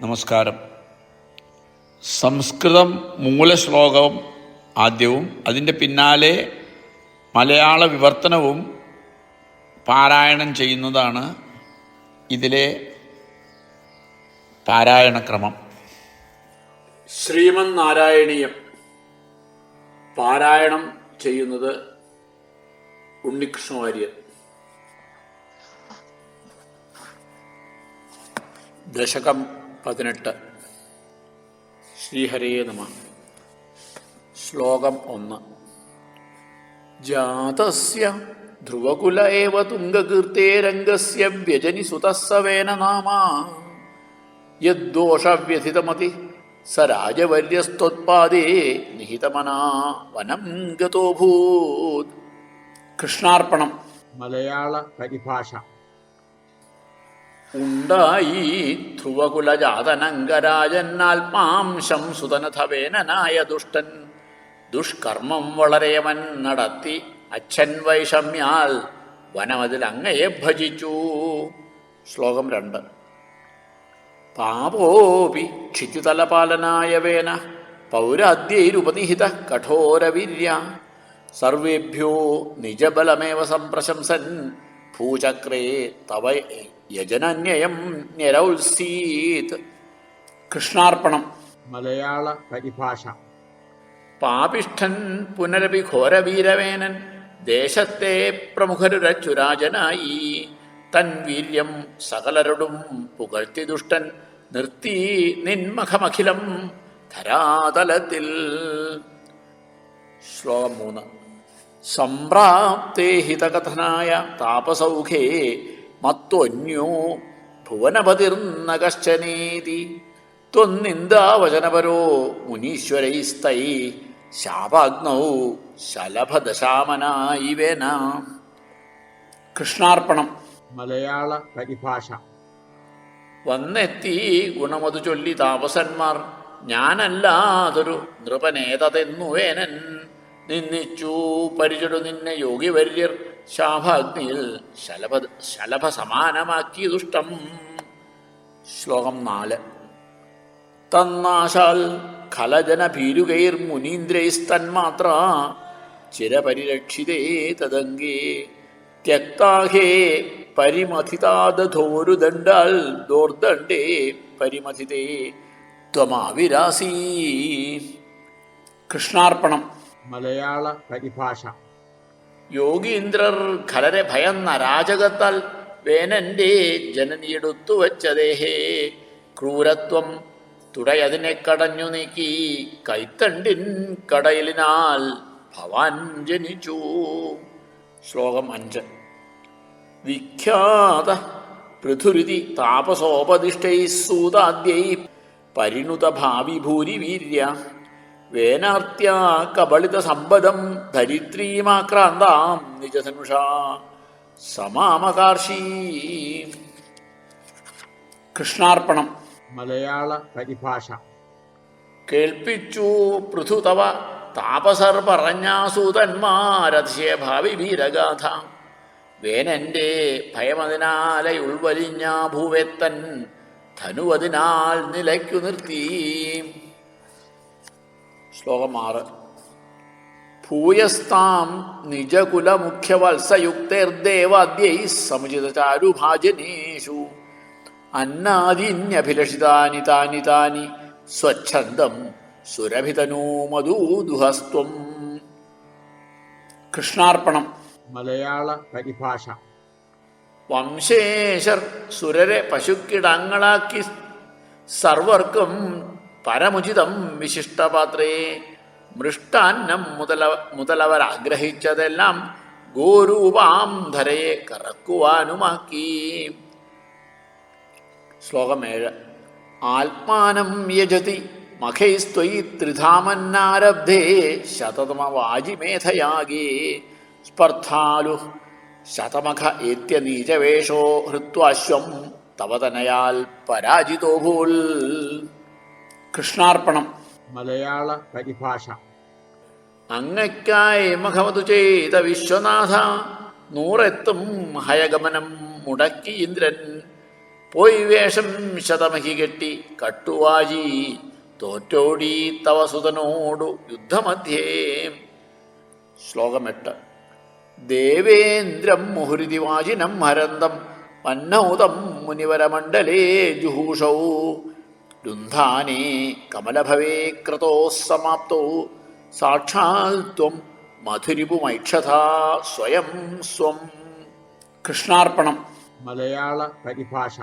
നമസ്കാരം. സംസ്കൃതം മൂലശ്ലോകവും ആദ്യവും അതിന്റെ പിന്നാലെ മലയാള വിവർത്തനവും പാരായണം ചെയ്യുന്നതാണ് ഇതിലെ പാരായണക്രമം ശ്രീമൻ നാരായണീയം പാരായണം ചെയ്യുന്നത് ഉണ്ണികൃഷ്ണവാര്യർ ദശകം പതിനെട്ട്. ശ്രീഹരേ നമ. ശ്ലോകം ഒന്ന്. ജാതസ്യ ധ്രുവകുല ഏവ തുംഗകീർത്തേ രംഗസ്യ വ്യജനി സുതസ്സവേന നാമ. യദ്ദോഷവ്യഥിതമതി സ രാജവര്യസ്ത്വത്പാദേ നിഹിതമനാ വനം ഗതോഭൂത്. കൃഷ്ണാർപ്പണം. മലയാള പരിഭാഷ. ഉണ്ടായി ധ്രുവകുലജാതനങ്കരാജന്നാൽമാംശം സുതനഥവേനനായ ദുഷ്ടൻ ദുഷ്കർമ്മം വളരെയവൻ നടത്തി അച്ഛൻ വൈഷമ്യാൽ വനമതിൽ അങ്ങയെ ഭജിച്ചു. ശ്ലോകം രണ്ട്. പാപോപി ക്ഷിതിതലപാലനായവേന പൗരാദ്യൈരുപനിഹിത കഠോരവീര്യ. സർവേഭ്യോ നിജബലമേവ സംപ്രശംസൻ ഭൂചക്രേ തവ യജനന്യയം നിരൗത്സീത് കൃഷ്ണാർപ്പണം. മലയാള പരിഭാഷ. പാപിഷ്ഠൻ പുനരപി ഘോരവീരവേനൻ ദേശത്തെ പ്രമുഖരുരച്ചുരാജനായി. തൻ വീര്യം സകലരുടും പുകഴ്ത്തി ദുഷ്ടൻ നിർത്തി നിന്മഖമഖിലം ധരാതലത്തിൽ. ശ്ലോകം മൂന്ന്. സംപ്രാപ്തേ ഹിതകഥനായ താപസൗഖേ മത്വന്യോ ഭുവനപതിർന്ന കശ്ചനേതി ത്വന്നിന്ദാവചനപരോ മുനീശ്വരൈസ്തൈ ശാപാഗ്നൗ ശലഭദശാമനായിവേന. കൃഷ്ണാർപ്പണം. മലയാള പരിഭാഷ. വന്നെത്തി ഗുണമതു ചൊല്ലി താപസന്മാർ ഞാനല്ലാതൊരു നൃപനേതതെന്നുവേനൻ നിന്നിച്ചു പരിചടു നിന്നെ യോഗിവര്യർ ശാഭാഗ്നിയിൽ ശലഭ ശലഭ സമാനമാക്കി ദുഷ്ടം. ശ്ലോകം നാല്. തന്നാശാൽ ഖലജന ഭീരുകൈർ മുനീന്ദ്രൈസ്തന്മാത്ര ചിരപരിരക്ഷിതേ തദംഗേ. ത്യക്താഹേ പരിമഥിതാദധോരുദണ്ഡാൽ ദോർദണ്ഡേ പരിമഥിതേ ത്വമാവിരാസീ. കൃഷ്ണാർപ്പണം. മലയാള പരിഭാഷ. യോഗീന്ദ്രർ ഖലരെ ഭയന്ന രാജകത്താൽ വേനന്റെ ജനനിയെടുത്തു വച്ചതേഹേ. ക്രൂരത്വം തുടയതിനെ കടഞ്ഞു നീക്കി കൈത്തണ്ടിൻ കടയിലിനാൽ ഭവാൻ ജനിച്ചു. ശ്ലോകം അഞ്ച്. വിഖ്യാത പൃഥുരിതി താപസോപദിഷ്ടൈ സൂതാദ്യൈ പരിണുത ഭാവി ഭൂരിവീര്യ വേനാർത്യ കബളിത സമ്പദം ധരിത്രീമാക്രാന്താം നിജധനുഷ സമാമകാർഷീ കൃഷ്ണാർപ്പണം. മലയാള പരിഭാഷ. കേൾപ്പിച്ചു പൃഥു തവ താപസർ പറഞ്ഞാസൂതന്മാരതിശയ ഭാവി വീരഗാഥ. വേനന്റെ ഭയമതിനാലെ ഉൾവലിഞ്ഞ ഭൂവെത്തൻ ധനുവതിനാൽ നിലയ്ക്കു നിർത്തി. ശ്ലോകം ആറ്. ഭൂയസ്താം നിജകുലമുഖ്യവത്സയുക്തൈർദേവാദ്യൈ സമുചിതചാരുഭാജനേഷു. അന്നാദീന്യഭിലഷിതാനി താനി താനി സ്വച്ഛന്തം സുരഭിതനൂമധൂദുഹസ്ത്വം കൃഷ്ണാർപ്പണം. മലയാള പരിഭാഷ. വംശേശർ സുരരെ പശുക്കിടങ്ങളാക്കി സർവർക്കും പരമുചിതം വിശിഷ്ടപാത്രേ. മൃഷ്ടാന്നം മുതല മുതലവർ ആഗ്രഹിച്ചതെല്ലാം ഗോരൂപാം ധരയെ കറക്കുവാനുമാക്കി. ശ്ലോകം ഏഴ്. ആത്മാനം യജതി മഖൈസ്ത്വയി ത്രിധാമന്നാരബ്ധേ ശതതമവാജിമേധയാഗേ സ്പർദ്ധാലു ശതമഖ ഏത്യനീചവേഷോ ഹൃത്വാശ്വം തവതനയാൽ പരാജിതോ ഭൂൽ. കൃഷ്ണാർപ്പണം. മലയാള പരിഭാഷ. അങ്ങയ്ക്കായി മഖമതു ചെയ്ത വിശ്വനാഥ നൂറെത്തും ഹയഗമനം മുടക്കി ഇന്ദ്രൻ. പോയി വേഷം ശതമഹി കെട്ടി കട്ടുവാജി തോറ്റോടി തവ സുതനോടു യുദ്ധമധ്യേ. ശ്ലോകമെട്ട്. ദേവേന്ദ്രം മുഹുരിതി വാജിനം ഹരന്തം പന്നൗതം മുനിവരമണ്ഡലേ ജുഹൂഷൗ. രുന്ധാനേ കമലഭവേ ക്രതോ സമാപ്തോ സാക്ഷാൽ ത്വം മധുരിപുമൈക്ഷത സ്വയം സ്വം. കൃഷ്ണാർപ്പണം. മലയാള പരിഭാഷ.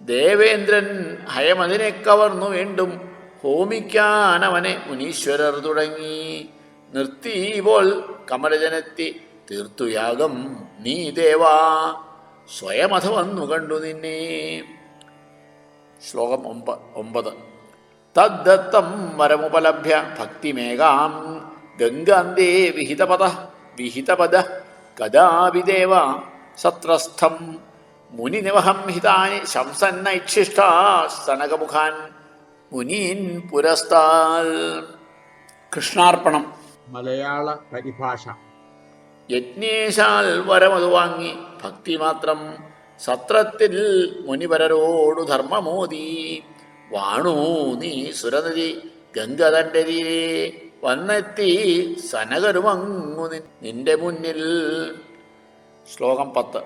ദേവേന്ദ്രൻ ഹയമതിനെ കവർന്നു വീണ്ടും. ഹോമിക്കാൻ അവനെ മുനീശ്വരർ തുടങ്ങി. നിർത്തിയിപ്പോൾ കമലജനെത്തി തീർത്തുയാഗം നീ ദേവാ. സ്വയമഥ വന്നു കണ്ടു നിന്നെ. ശ്ലോകം ഒമ്പ ഒമ്പത്. തദ്ദത്തം വരമുപലഭ്യ ഭക്തിമേകാം ഗംഗാന്തേ വിഹിതപദ വിഹിതപദ കഥാവിദേവ സത്രസ്ഥം. മുനിനിവഹം ഹിതാനി ശംസന്നൈക്ഷിഷ്ടാ സനകമുഖാൻ മുനീൻ പുരസ്താൽ. കൃഷ്ണാർപ്പണം. മലയാള പരിഭാഷ. യജ്ഞേശാൽ വരമതു വാങ്ങി ഭക്തി മാത്രം സത്രത്തിൽ മുനിവരരോടു ധർമ്മമോദി. വാണു നീ സുരനദി ഗംഗതന്റെ തീരെ വന്നെത്തി സനകരുമങ്ങു നിന്റെ മുന്നിൽ. ശ്ലോകം പത്ത്.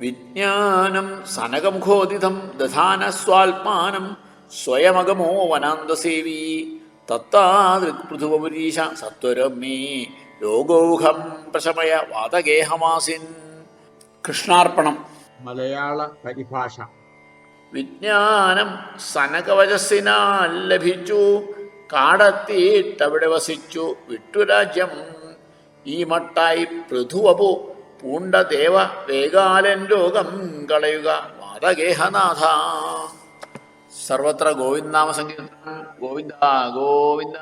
വിജ്ഞാനം സനകമുഖോദിതം ദധാന സ്വാത്മാനം സ്വയമകമോ വനാന്തസേവി. തത്താദൃക്പൃഥുപുരീശ സത്വരം മേ രോഗൗഹം പ്രശമയ വാതഗേഹമാസിൻ. കൃഷ്ണാർപ്പണം. മലയാള പരിഭാഷ. വിജ്ഞാനം സനകവചസ്സിനാൽ ലഭിച്ചു കാടത്തിയിട്ടവിടെ വസിച്ചു വിട്ടുരാജ്യം ഈ മട്ടായി പൃഥുവപു പൂണ്ടദേവ വേഗാലൻ രോഗം കളയുക വാതഗേഹനാഥ. സർവത്ര ഗോവിന്ദാമ സംഗീതം ഗോവിന്ദ ഗോവിന്ദ.